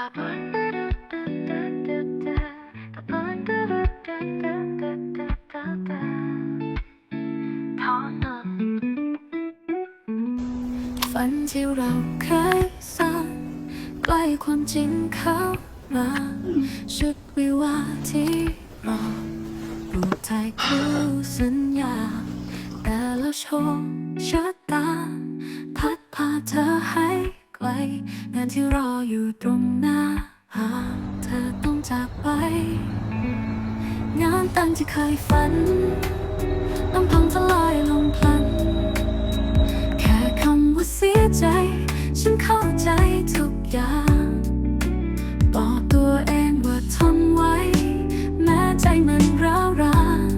ฝันที่เราเคยสร้างใกล้ความจริงเข้ามาชุดวิวาที่รอรูปถ่ายคู่สัญญา แต่แล้วโชคชะตา พัดพาเธอให้ กล งานที่รออยู่ตรงหน้า หากเธอต้องจากไป งานแต่งที่เคยฝัน ต้องพังทลายลงพลัน แค่คำว่าเสียใจ ฉันเข้าใจทุกอย่างบอกตัวเองว่าทนไว้ แม้ใจมันร้าวราน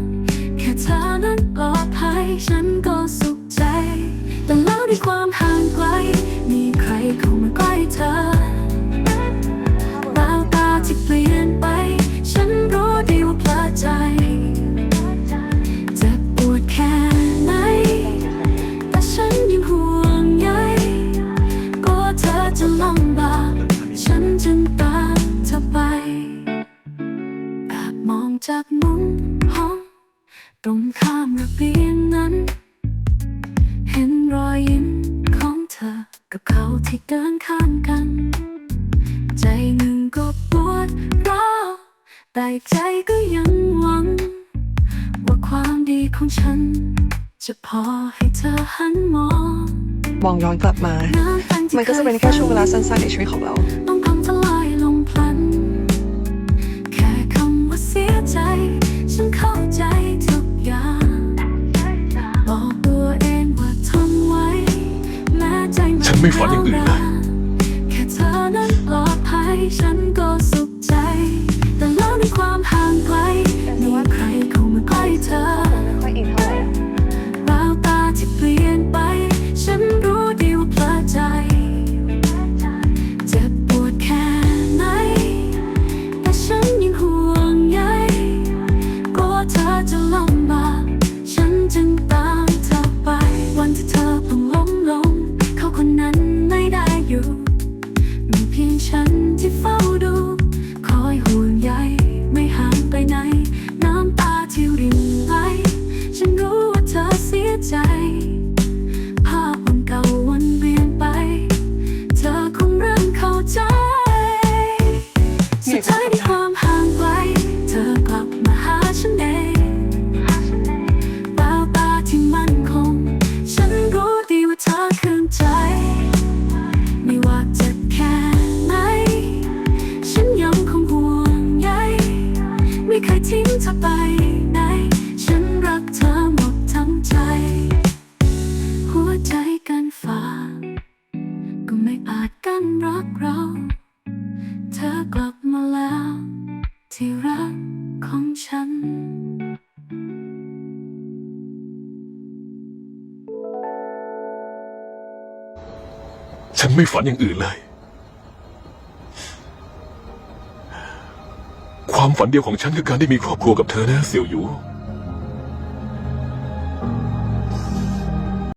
แค่เธอนั้นปลอดภัย ฉันก็สุขใจ แต่แล้วด้วยความห่างไกล ข้างกัน ใจหนึ่งก็ปวดร้าวแต่อีกใจก็ยังหวัง ว่าความดีของฉัน จะพอให้เธอหันมองมองย้อนกลับมางานแต่งที่มันก็จะเป็นแค่ช่วงเวลาสั้นๆในชีวิตของเรา ต้องพังทลายลงพลัน แค่คำว่าเสียใจ ฉันเข้าใจทุกอย่างบอกตัวเองว่าทนไว้แม้ใจมันฉันไม่ฝันอย่างอื่นเลยแค่เธอนั้นปลอดภัยฉันก็ ใจ ไม่อาจกั้นรักเรา เธอกลับมาแล้ว ที่รักของฉันฉันไม่ฝันอย่างอื่นเลย ความฝันเดียวของฉันคือการได้มีครอบครัวกับเธอนะเสี่ยวหยู